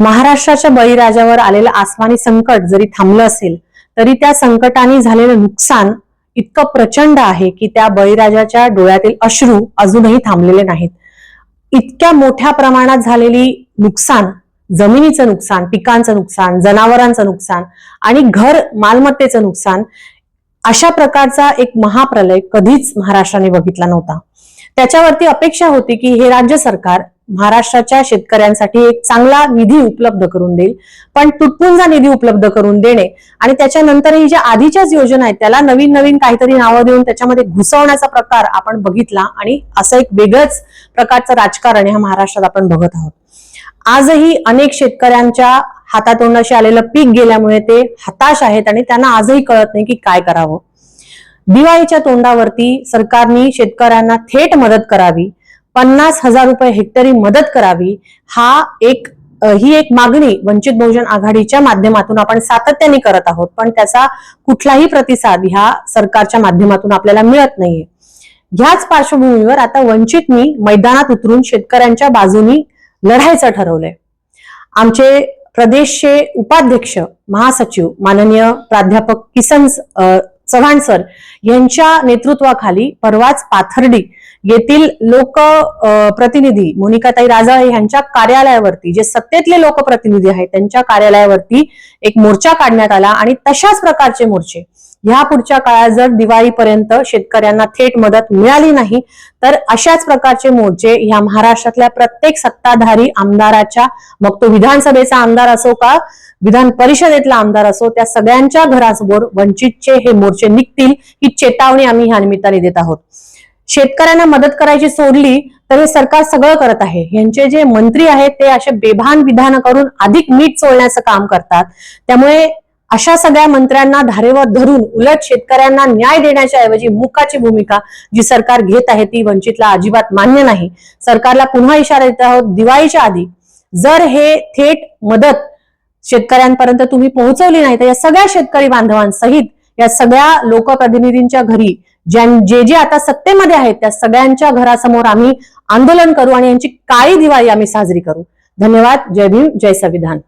महाराष्ट्राच्या बळीराजावर आलेलं आसमानी संकट जरी थांबलं असेल तरी त्या संकटाने झालेलं नुकसान इतकं प्रचंड आहे की त्या बळीराजाच्या डोळ्यातील अश्रू अजूनही थांबलेले नाहीत. इतक्या मोठ्या प्रमाणात झालेली नुकसान जमिनीचं नुकसान पिकांचं नुकसान जनावरांचं नुकसान आणि घर मालमत्तेचं नुकसान अशा प्रकारचा एक महाप्रलय कधीच महाराष्ट्राने बघितला नव्हता. त्याच्यावरती अपेक्षा होती की हे राज्य सरकार महाराष्ट्राच्या शेतकऱ्यांसाठी एक चांगला निधी उपलब्ध करून देईल. पण तुटपुंजा निधी उपलब्ध करून देणे आणि त्याच्यानंतरही ज्या आधीच्याच योजना आहेत त्याला नवीन नवीन काहीतरी नावं देऊन त्याच्यामध्ये घुसवण्याचा प्रकार आपण बघितला आणि असं एक वेगळंच प्रकारचं राजकारण ह्या महाराष्ट्रात आपण बघत आहोत. आजही अनेक शेतकऱ्यांच्या हातातोंडाशी आलेलं पीक गेल्यामुळे ते हताश आहेत आणि त्यांना आजही कळत नाही की काय करावं. दिवाळीच्या तोंडावरती सरकारने शेतकऱ्यांना थेट मदत करावी पन्नास हजार रुपये हेक्टरी मदत करावी हा एक ही एक मागणी वंचित बहुजन आघाडीच्या माध्यमातून आपण सातत्याने करत आहोत. पण त्याचा कुठलाही प्रतिसाद ह्या सरकारच्या माध्यमातून आपल्याला मिळत नाहीये. ह्याच पार्श्वभूमीवर आता वंचितनी मैदानात उतरून शेतकऱ्यांच्या बाजूनी लढायचं ठरवलंय. आमचे प्रदेशचे उपाध्यक्ष महासचिव माननीय प्राध्यापक किसन चव्हाण सर यांच्या नेतृत्वाखाली परवाच पाथर्डी येथील लोक प्रतिनिधी मोनिकाताई राजाळे यांच्या कार्यालयावरती जे सत्तेतले लोकप्रतिनिधी आहेत त्यांच्या कार्यालयावरती एक मोर्चा काढण्यात आला आणि तशाच प्रकारचे मोर्चे ह्या पुढच्या काळात जर दिवाळीपर्यंत शेतकऱ्यांना थेट मदत मिळाली नाही तर अशाच प्रकारचे मोर्चे ह्या महाराष्ट्रातल्या प्रत्येक सत्ताधारी आमदाराच्या मग तो विधानसभेचा आमदार असो का विधान परिषदेतला आमदार असो त्या सगळ्यांच्या घरासमोर वंचितचे हे मोर्चे निघतील ही चेतावणी आम्ही ह्या निमित्ताने देत आहोत. शेतकऱ्यांना मदत करायची सोडली तर हे सरकार सगळं करत आहे. यांचे जे मंत्री आहेत ते असे बेभान विधान करून अधिक मीठ चोळण्याचं काम करतात. त्यामुळे अशा सगळ्या मंत्र्यांना धारेवर धरून उलट शेतकऱ्यांना न्याय देण्याच्या ऐवजी मुकाची भूमिका जी सरकार घेत आहे ती वंचितला अजिबात मान्य नाही. सरकारला पुन्हा इशारा देत आहोत दिवाळीच्या आधी. जर हे थेट मदत शेतकऱ्यांपर्यंत तुम्ही पोहोचवली नाही तर या सगळ्या शेतकरी बांधवांसहित या सगळ्या लोकप्रतिनिधींच्या घरी ज्यां जे जे आता सत्तेमध्ये आहेत त्या सगळ्यांच्या घरासमोर आम्ही आंदोलन करू आणि यांची काळी दिवाळी आम्ही साजरी करू. धन्यवाद. जय भीम. जय संविधान.